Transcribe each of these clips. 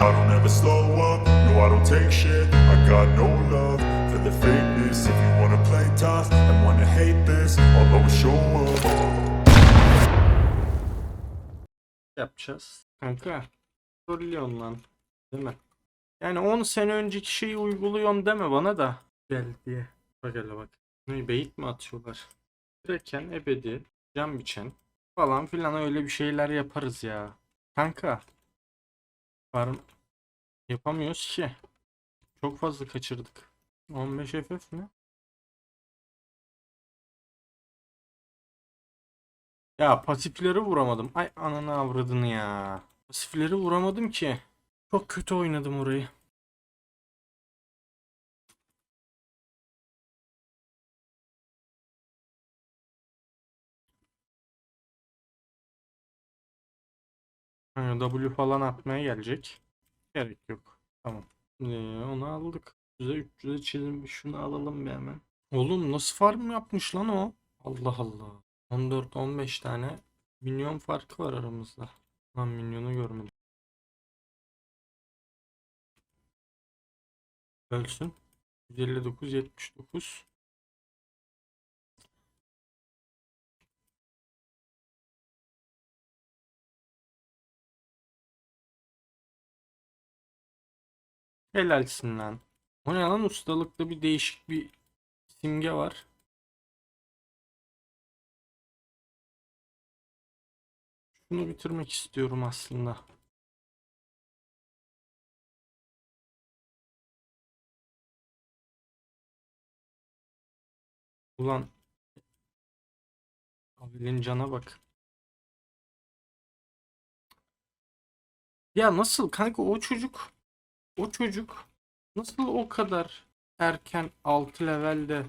I don't ever slow up, no I don't take shit I got no love for the fakeness If you wanna play tough and wanna hate this I'll always show up yapacağız. Kanka. Trollüyorsun lan. Değil mi? Yani 10 sene önceki şeyi uyguluyorsun deme bana da. Gel diye. Bak hele bak. Ne beyit mi atıyorlar? Direken ebedi. Can biçen. Falan filan öyle bir şeyler yaparız ya. Kanka. Var mı? Yapamıyoruz ki. Çok fazla kaçırdık. 15 FF mi? Ya pasifleri vuramadım. Ay ananı avradını ya. Pasifleri vuramadım ki. Çok kötü oynadım orayı. W falan atmaya gelecek. Gerek yok. Tamam. Ee, onu aldık. 300'e 300'e çizim. Şunu alalım bir hemen. Oğlum nasıl farm yapmış lan o? Allah Allah. 14-15 tane minyon farkı var aramızda. Lan minyonu görmedim. Ölsün. 159 Helalsin lan. O ne lan ustalıkta bir değişik bir simge var. Şunu bitirmek istiyorum aslında. Ulan Abil'in cana bak. Ya nasıl kanka o çocuk o çocuk nasıl o kadar erken 6 levelde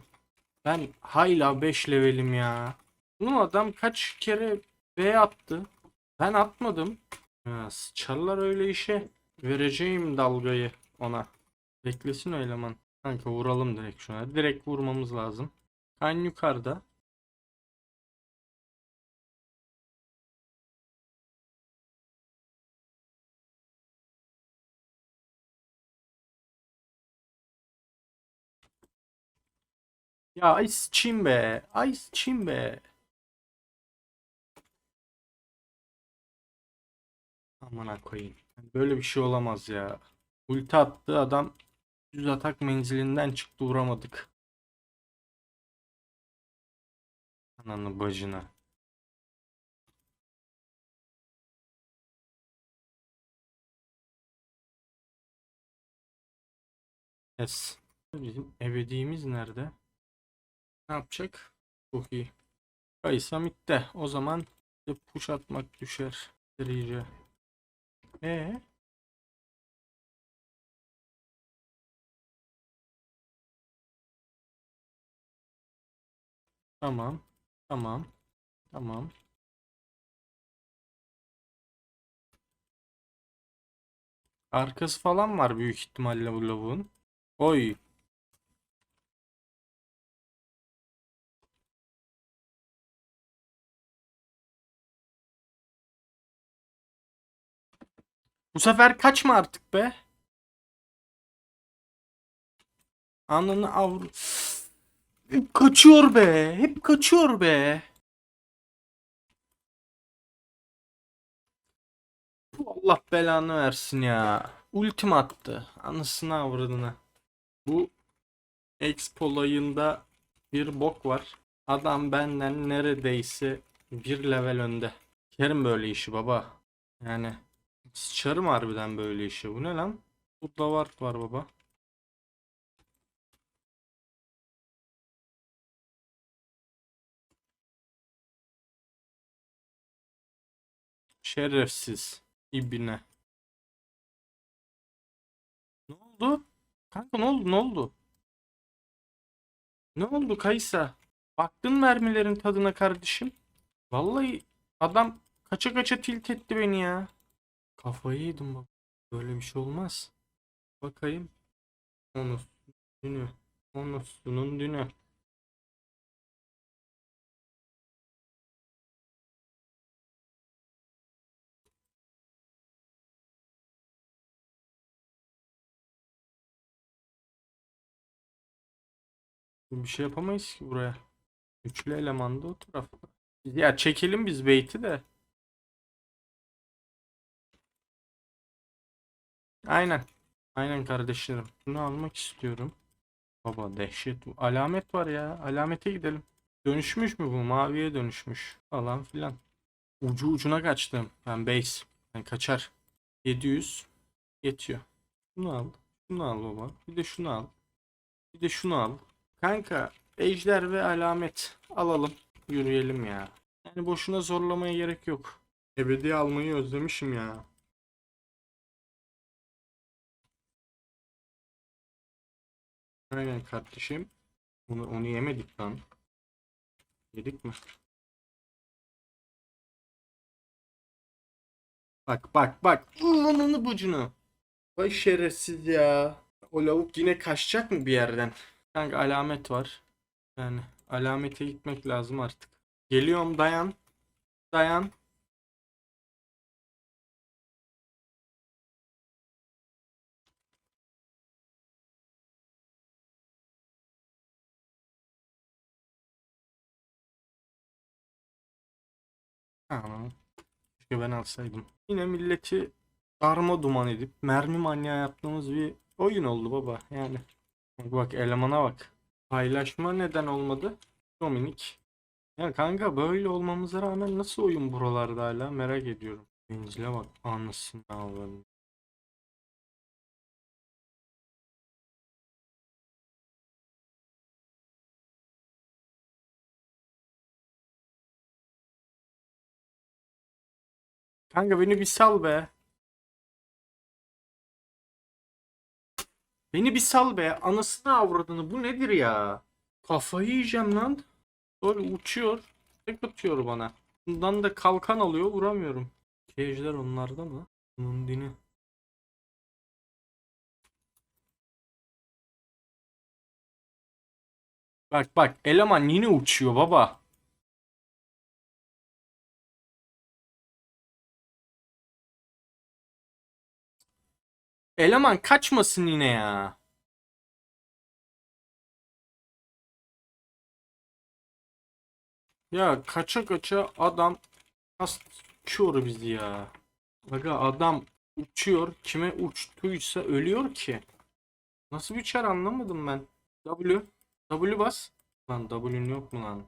ben hala 5 levelim ya. Bu adam kaç kere B attı. Ben atmadım. Ha, sıçarlar öyle işe. Vereceğim dalgayı ona. Beklesin o eleman. Kanka vuralım direkt şuna. Direkt vurmamız lazım. Kan yukarıda. Ya ay sıçayım be. Ay sıçayım be. Amına koyayım. Böyle bir şey olamaz ya. Ulti attı adam düz atak menzilinden çıktı vuramadık. Ananı bacına. Yes. Bizim ebediğimiz nerede? Ne yapacak? Çok iyi. Kaysa mitte. O zaman push atmak düşer. Serice. Ee? Tamam. Tamam. Tamam. Arkası falan var büyük ihtimalle bu lavuğun. Oy. Bu sefer kaçma artık be. Ananı avr... Hep kaçıyor be. Hep kaçıyor be. Allah belanı versin ya. Ultim attı. Anasını avradını. Bu Expo olayında bir bok var. Adam benden neredeyse bir level önde. Kerim böyle işi baba. Yani sıçarım harbiden böyle işi. Bu ne lan? Burada var var baba. Şerefsiz. İbine. Ne oldu? Kanka ne oldu? Ne oldu? Ne oldu Kaysa? Baktın mermilerin tadına kardeşim. Vallahi adam kaça kaça tilt etti beni ya. Kafayı yedim bak. Böyle bir şey olmaz. Bakayım. Onus dünü. Onus'unun dünü. Bir şey yapamayız ki buraya. Üçlü eleman da o tarafta. Ya çekelim biz beyti de. Aynen. Aynen kardeşlerim. Bunu almak istiyorum. Baba dehşet. Alamet var ya. Alamete gidelim. Dönüşmüş mü bu? Maviye dönüşmüş. Falan filan. Ucu ucuna kaçtım. Ben base. Ben kaçar. 700. Yetiyor. Şunu al. Şunu al baba. Bir de şunu al. Bir de şunu al. Kanka ejder ve alamet alalım. Yürüyelim ya. Yani boşuna zorlamaya gerek yok. Ebedi almayı özlemişim ya. Aynen kardeşim. Onu, onu yemedik lan. Yedik mi? Bak bak bak. Ananı bucunu. Vay şerefsiz ya. O lavuk yine kaçacak mı bir yerden? Kanka alamet var. Yani alamete gitmek lazım artık. Geliyorum dayan. Dayan. Tamam. Keşke ben alsaydım. Yine milleti darma duman edip mermi manyağı yaptığımız bir oyun oldu baba. Yani bak, elemana bak. Paylaşma neden olmadı? Dominik. Ya kanka böyle olmamıza rağmen nasıl oyun buralarda hala merak ediyorum. Bencile bak anasını avradım. Kanka beni bir sal be. Beni bir sal be. Anasını avradını. Bu nedir ya? Kafayı yiyeceğim lan. Böyle uçuyor. Tek atıyor bana. Bundan da kalkan alıyor. Vuramıyorum. Ejder onlarda mı? Bunun dini. Bak bak eleman yine uçuyor baba. Eleman kaçmasın yine ya. Ya kaça kaça adam nasıl uçuyor bizi ya. Aga adam uçuyor. Kime uçtuysa ölüyor ki. Nasıl bir çar anlamadım ben. W. W bas. Lan W'nin yok mu lan?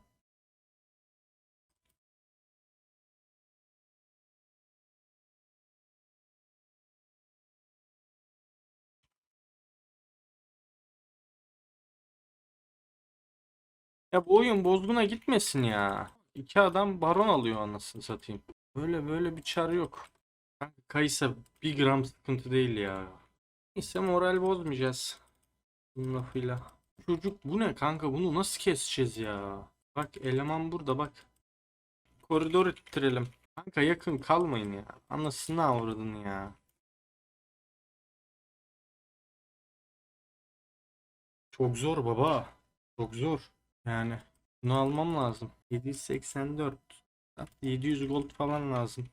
Ya bu oyun bozguna gitmesin ya. İki adam baron alıyor anasını satayım. Böyle böyle bir çar yok. Kaysa bir gram sıkıntı değil ya. Neyse moral bozmayacağız. Bunun lafıyla. Çocuk bu ne kanka bunu nasıl keseceğiz ya? Bak eleman burada bak. Koridor ittirelim. Kanka yakın kalmayın ya. Anasını avradın ya. Çok zor baba. Çok zor. Yani bunu almam lazım. 784. Hatta 700 gold falan lazım.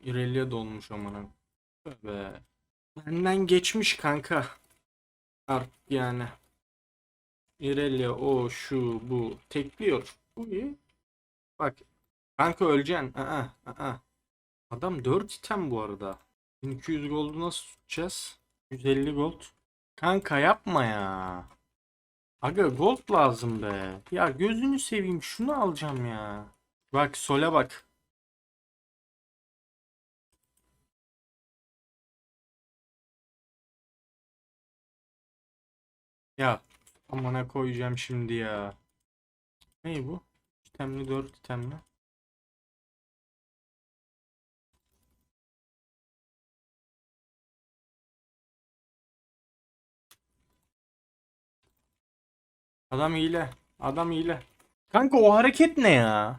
İrelia dolmuş amına. Tövbe. Benden geçmiş kanka. Artık yani. İrelia o şu bu tekliyor. Bu iyi. Bak kanka öleceksin. Aa, aa. Adam 4 item bu arada. 1200 gold'u nasıl tutacağız? 150 gold. Kanka yapma ya. Aga gold lazım be. Ya gözünü seveyim şunu alacağım ya. Bak sole bak. Ya amına koyacağım şimdi ya. Ne bu? İtemli 4 itemli. Adam hile. Adam hile. Kanka o hareket ne ya?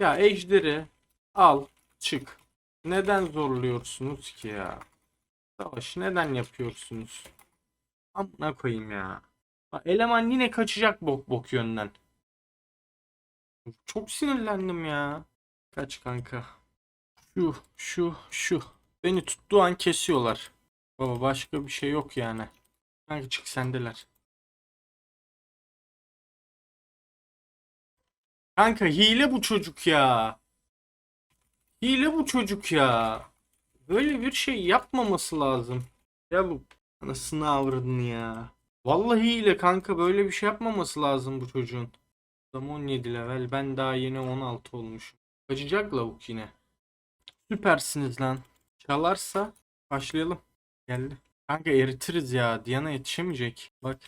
Ya ejderi al çık. Neden zorluyorsunuz ki ya? Savaş neden yapıyorsunuz? Amına koyayım ya. Bak, eleman yine kaçacak bok bok yönden. Çok sinirlendim ya. Kaç kanka. Şu, şu, şu. Beni tuttuğu an kesiyorlar. Baba başka bir şey yok yani. Kanka çık sendeler. Kanka hile bu çocuk ya. Hile bu çocuk ya. Böyle bir şey yapmaması lazım. Ya bu anasını avradını ya. Vallahi hile kanka böyle bir şey yapmaması lazım bu çocuğun. Adam 17 level ben daha yeni 16 olmuşum. Kaçacak lavuk yine. Süpersiniz lan. Çalarsa başlayalım. Geldi. Kanka eritiriz ya. Diana yetişemeyecek. Bak.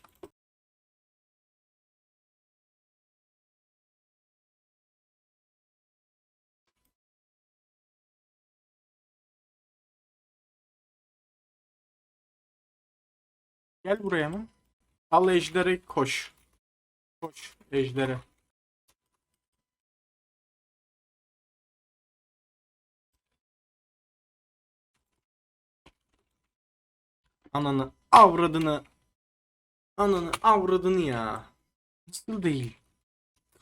Gel buraya mı? Al ejderi koş. Koş ejdere. Ananı avradını. Ananı avradını ya. Nasıl değil?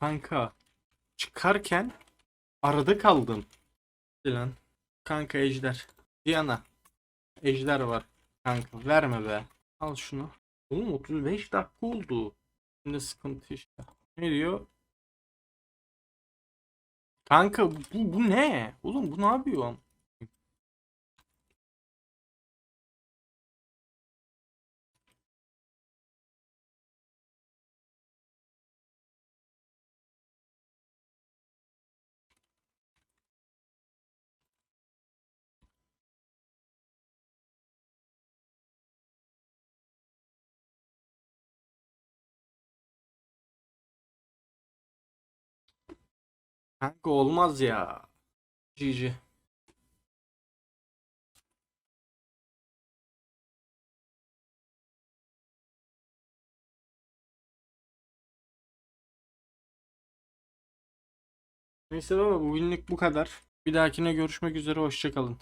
Kanka. Çıkarken arada kaldım. Lan. Kanka ejder. Diana. Ejder var. Kanka verme be. Al şunu. Oğlum 35 dakika oldu. Şimdi sıkıntı işte. Ne diyor? Kanka bu, bu ne? Oğlum bu ne yapıyor? Kanka olmaz ya. GG. Neyse baba bugünlük bu kadar. Bir dahakine görüşmek üzere hoşçakalın.